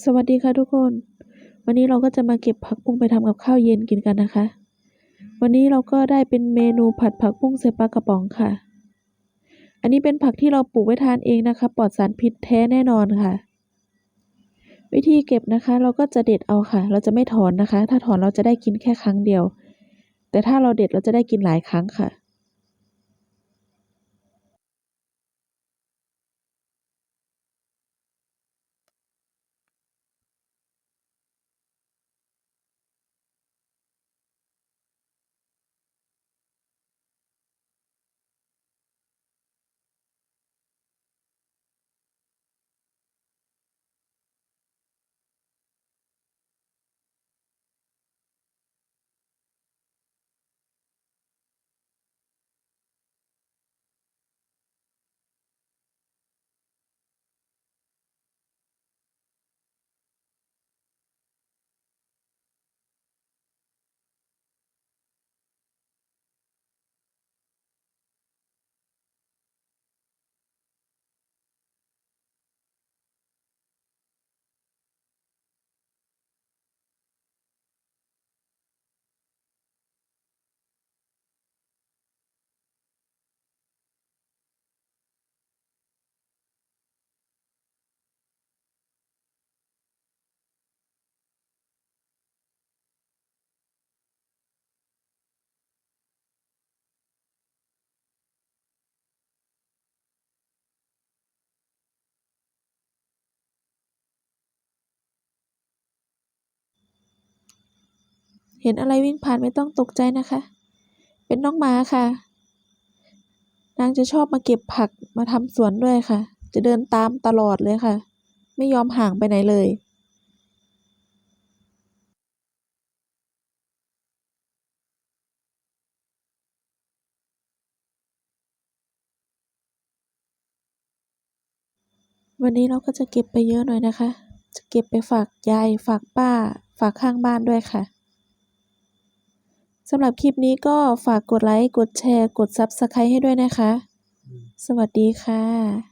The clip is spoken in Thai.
สวัสดีค่ะทุกคน วันนี้เราก็จะมาเก็บผักบุ้งไปทำกับข้าวเย็นกินกันนะคะ วันนี้เราก็ได้เป็นเมนูผัดผักบุ้งใส่ปลากระป๋องค่ะ อันนี้เป็นผักที่เราปลูกไว้ทานเองนะคะ ปลอดสารพิษแท้แน่นอนค่ะ วิธีเก็บนะคะ เราก็จะเด็ดเอาค่ะ เราจะไม่ถอนนะคะ ถ้าถอนเราจะได้กินแค่ครั้งเดียว แต่ถ้าเราเด็ดเราจะได้กินหลายครั้งค่ะ เห็นอะไรวิ่งผ่านไม่ต้องตกใจนะคะ เป็นน้องหมาค่ะ นางจะชอบมาเก็บผักมาทำสวนด้วยค่ะ จะเดินตามตลอดเลยค่ะ ไม่ยอมห่างไปไหนเลยวันนี้เราก็จะเก็บไปเยอะหน่อยนะคะ จะเก็บไปฝากยาย ฝากป้า ฝากข้างบ้านด้วยค่ะ สำหรับคลิปนี้ก็ฝากกดไลค์ กดแชร์ กด Subscribe ให้ด้วยนะคะ สวัสดีค่ะ